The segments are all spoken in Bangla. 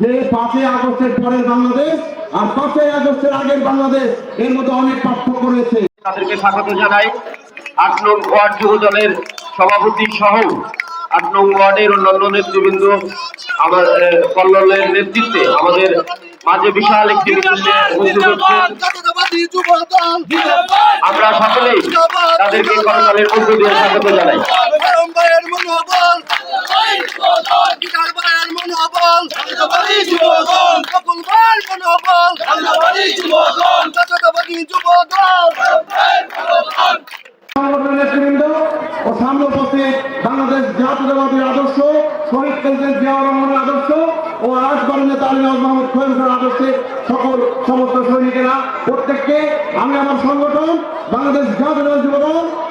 যে পাঁচই আগস্টের পরের বাংলাদেশ আর পাঁচই আগস্টের আগের বাংলাদেশ এর মধ্যে অনেক পার্থক্য রয়েছে। তাদেরকে স্বাগত জানাই। আট নং ওয়ার্ড যুব দলের সভাপতি সহ আট নং ওয়ার্ডের অন্যান্য নেতৃবৃন্দ আমার কল্লোলের নেতৃত্বে আমাদের মাঝে বিশাল একটি আমরা সকলেই তাদেরকে করতালের মধ্য দিয়ে স্বাগত জানাই। ভাইয়ের মনোবল জাতীয়তাবাদী যুবদল নেতৃবৃন্দ ও সামনে উপস্থিত বাংলাদেশ জাতীয়তাবাদী আদর্শ শহীদ প্রেসিডেন্ট জিয়াউর রহমানের আদর্শ ও রাজবাড়ি নেতা আলী আদর্শে সকল সমস্ত সৈনিকেরা প্রত্যেককে আমি আমার সংগঠন বাংলাদেশ জাতীয় যুবদল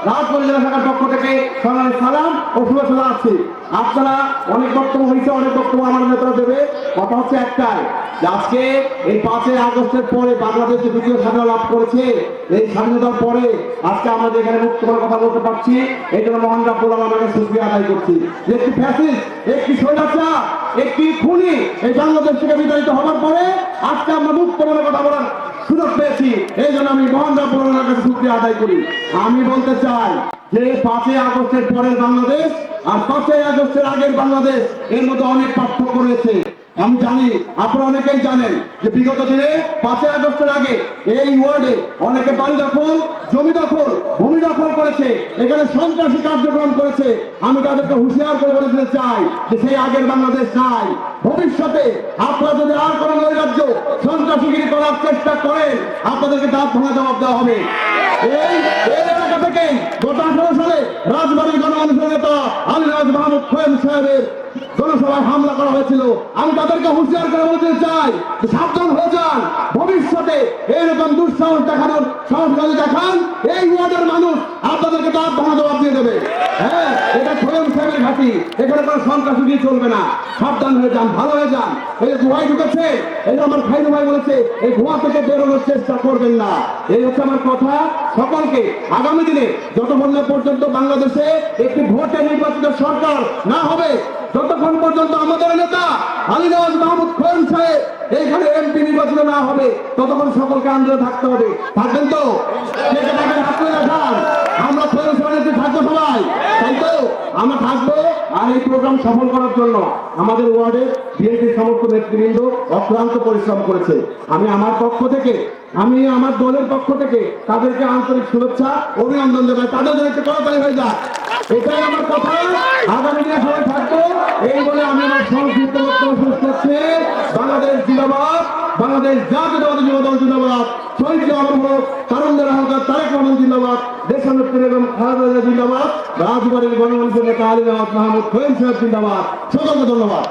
রাজবাড়ি জেলা শাখার পক্ষ থেকে আপনারা অনেক বক্তব্য অনেক বক্তব্য আমার নেতারা দেবে। কথা হচ্ছে একটাই আজকে এই পাঁচই আগস্টের পরে বাংলাদেশ দ্বিতীয় স্বাধীনতা লাভ করেছে, এই স্বাধীনতার পরে আজকে আমরা যে এখানে মুক্ত করে কথা বলতে পারছি, এই জন্য মহান রাব্বুল আলমাকে সুক্রিয়া আদায় করছি। একটি ফ্যাসিস্ট, একটি স্বৈরাচার, একটি খুনি এই বাংলাদেশ থেকে বিতাড়িত হওয়ার পরে আজকে আমরা মুক্ত করে কথা বলার সুযোগ পেয়েছি। এই জন্য আমি মহান রাব্বুল কাছে সুক্রিয়া আদায় করি। আমি বলতে চাই যে পাঁচই আগস্টের পরের বাংলাদেশ আর পাঁচই আগস্টের আগের বাংলাদেশ, এর মধ্যে অনেক পার্থক্য রয়েছে। আমি জানি, আপনারা অনেকেই জানেন যে বিগত দিনে পাঁচই আগস্টের আগে এই ওয়ার্ডে অনেকে বাড়ি দখল, জমি দখল করেছে, এখানে সন্ত্রাসী কার্যক্রম করেছে। আমি তাদেরকে হুঁশিয়ার করে বলে চাই যে সেই আগের বাংলাদেশ নাই। ভবিষ্যতে আপনারা যদি আর কোনো নৈরাজ্য সন্ত্রাসীগিরি করার চেষ্টা করেন, আপনাদেরকে দাঁত ভাঙা জবাব দেওয়া হবে। এই এলাকা থেকেই গত আঠারো সালে রাজবাড়ির গণমানুষের নেতা আলিরাজ মাহমুদ খোয়েম সাহেবের জনসভায় হামলা করা হয়েছিল। আমি তাদেরকে হুঁশিয়ার করে বলতে চাই সাবধান হয়ে যান। এইরকম দুঃসাহস দেখানোর সাহস যদি দেখান, এই ওয়ার্ডের মানুষ আপনাদেরকে তার ভাঙা জবাব দিয়ে দেবে। সাহেবের এখানে কোনো সন্ত্রাসী দিয়ে চলবে না। সাবধান হয়ে যান, ভালো হয়ে যান। এই গুহায় ঢুকেছে, এই যে আমার খাইরু ভাই বলেছে, এই গুহা থেকে বেরোনোর চেষ্টা করবেন না। এই হচ্ছে আমার কথা। সকলকে আগামী দিনে যতক্ষণ না পর্যন্ত বাংলাদেশে একটি ভোটে নির্বাচিত সরকার না হবে যতক্ষণ পর্যন্ত আমাদের নেতা আলিনাজ মাহমুদ খান সাহেব এইখানে এমপি নির্বাচিত না হবে, ততক্ষণ সকলকে আন্দোলনে থাকতে হবে। থাকবেন তো কে কে থাকবেন হাত তুলে দেখান আমরা খোয়েন সাহেবের থাকব সবাই তাই তো আমরা থাকব আর এই প্রোগ্রাম সফল করার জন্য আমাদের ওয়ার্ডে বিএনপির সমস্ত নেতৃবৃন্দ অক্লান্ত পরিশ্রম করেছে। আমি আমার পক্ষ থেকে, আমি আমার দলের পক্ষ থেকে তাদেরকে আন্তরিক শুভেচ্ছা, অভিনন্দন জানাই। তাদের জন্য একটু তাড়াতাড়ি হয়ে যায় এটাই আমার কথা। আগামী দিনে সবাই থাকব এই বলে আমি আমার সংক্ষিপ্ত বক্তব্য শেষ করছি বাংলাদেশ জিন্দাবাদ। বাংলাদেশ জাতীয়তাবাদী যুবদল জিন্দাবাদ। শহীদ জওয়ান তারুণদের আহ্বান তারেক রহমান জিন্দাবাদ। দেশনেত্রী এবং খালেদা জিন্দাবাদ। রাজবাড়ির গণমানুষের নেতা আলী নওয়াজ মাহমুদ খৈম সাহেব জিন্দাবাদ। সকলকে ধন্যবাদ।